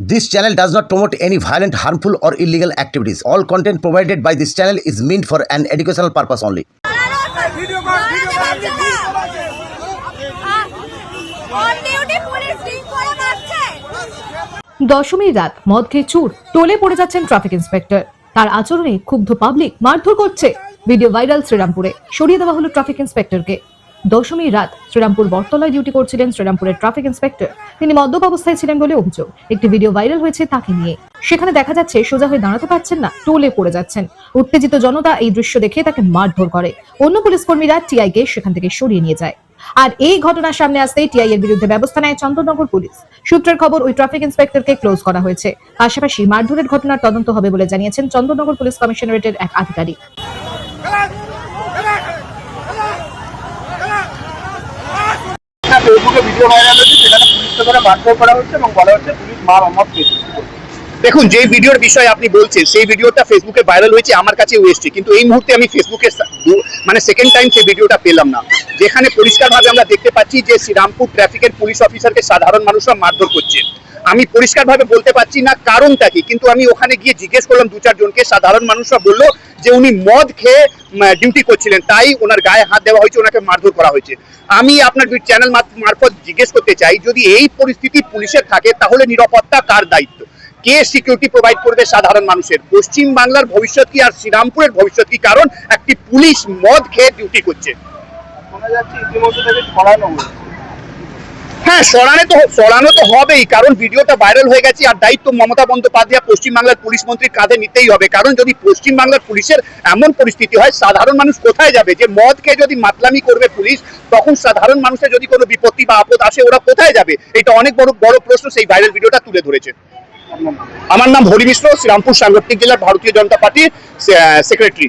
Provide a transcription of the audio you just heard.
This channel does not promote any violent, harmful, or illegal activities. All content provided by this channel is meant for an educational purpose only. দশমীর রাত মদ খেয়ে চুর টোলে পড়ে যাচ্ছেন traffic inspector তার আচরণে ক্ষুব্ধ পাবলিক মারধর করছে ভিডিও ভাইরাল শ্রীরামপুরে সরিয়ে দেওয়া হলো ট্রাফিক ইন্সপেক্টরকে দশমীর রাত শ্রীরামপুর বটতলায় ডিউটি করছিলেন শ্রীরামপুরের ট্রাফিক ইন্সপেক্টর। তিনি মদ্যপ অবস্থায় ছিলেন বলে অভিযোগ। একটি ভিডিও ভাইরাল হয়েছে তাকে নিয়ে। সেখানে দেখা যাচ্ছে, সোজা হয়ে দাঁড়াতে পারছেন না, টোলে পড়ে যাচ্ছেন। উত্তেজিত জনতা এই দৃশ্য দেখে তাকে মারধর করে। অন্য পুলিশ কর্মীরা টিআই কে সেখান থেকে সরিয়ে নিয়ে যায়। আর এই ঘটনার সামনে আসতেই টিআই এর বিরুদ্ধে ব্যবস্থা নেয় চন্দননগর পুলিশ। সূত্রের খবর, ওই ট্রাফিক ইন্সপেক্টরকে ক্লোজ করা হয়েছে। পাশাপাশি মারধরের ঘটনার তদন্ত হবে বলে জানিয়েছেন চন্দননগর পুলিশ কমিশনারেটের এক আধিকারিক। ফেসবুকে ভিডিও ভাইরাল সেখানে পুলিশকে ধরে মারধর করা হচ্ছে এবং বলা হচ্ছে পুলিশ মার দেখুন, যে ভিডিওর বিষয়ে আপনি বলছেন, সেই ভিডিওটা ফেসবুকে ভাইরাল হয়েছে, আমার কাছে এসছে কিন্তু এই মুহূর্তে আমি ফেসবুকে মানে সেকেন্ড টাইম সেই ভিডিওটা পেলাম না। যেখানে পরিষ্কারভাবে আমরা দেখতে পাচ্ছি যে শ্রীরামপুর ট্রাফিকের পুলিশ অফিসারকে সাধারণ মানুষরা মারধর করছে। আমি পরিষ্কারভাবে বলতে পারছি না কারণটা কি, কিন্তু আমি ওখানে গিয়ে জিজ্ঞেস করলাম দু চারজনকে সাধারণ মানুষরা বলল যে উনি মদ খেয়ে ডিউটি করছিলেন, তাই ওনার গায়ে হাত দেওয়া হয়েছে, ওনাকে মারধর করা হয়েছে। আমি আপনার চ্যানেল মারফত জিজ্ঞেস করতে চাই, যদি এই পরিস্থিতি পুলিশের থাকে, তাহলে নিরাপত্তা কার দায়িত্ব? কে সিকিউরিটি প্রোভাইড করবে সাধারণ মানুষের? পশ্চিম বাংলার ভবিষ্যৎ কি আর শ্রীরামপুরের ভবিষ্যৎ কি? কারণ একটি পুলিশ মদ খেয়ে ডিউটি করছে। শোনা যাচ্ছে ইতিমধ্যে তাকে ছড়ানো হয়েছে। হ্যাঁ সরানো তো সরানো তো হবেই কারণ ভিডিওটা ভাইরাল হয়ে গেছে আর দায়িত্ব মমতা বন্দ্যোপাধ্যায় পশ্চিম বাংলার পুলিশ মন্ত্রীর কাঁধে নিতেই হবে কারণ যদি পশ্চিম বাংলার পুলিশের এমন পরিস্থিতি হয় সাধারণ মানুষ কোথায় যাবে যে মদ খেয়ে যদি মাতলামি করবে পুলিশ তখন সাধারণ মানুষের যদি কোনো বিপত্তি বা আপদ আসে ওরা কোথায় যাবে এটা অনেক বড় বড় প্রশ্ন সেই ভাইরাল ভিডিওটা তুলে ধরেছে আমার নাম হরি মিশ্র শ্রীরামপুর সাংগঠনিক জেলার ভারতীয় জনতা পার্টির সেক্রেটারি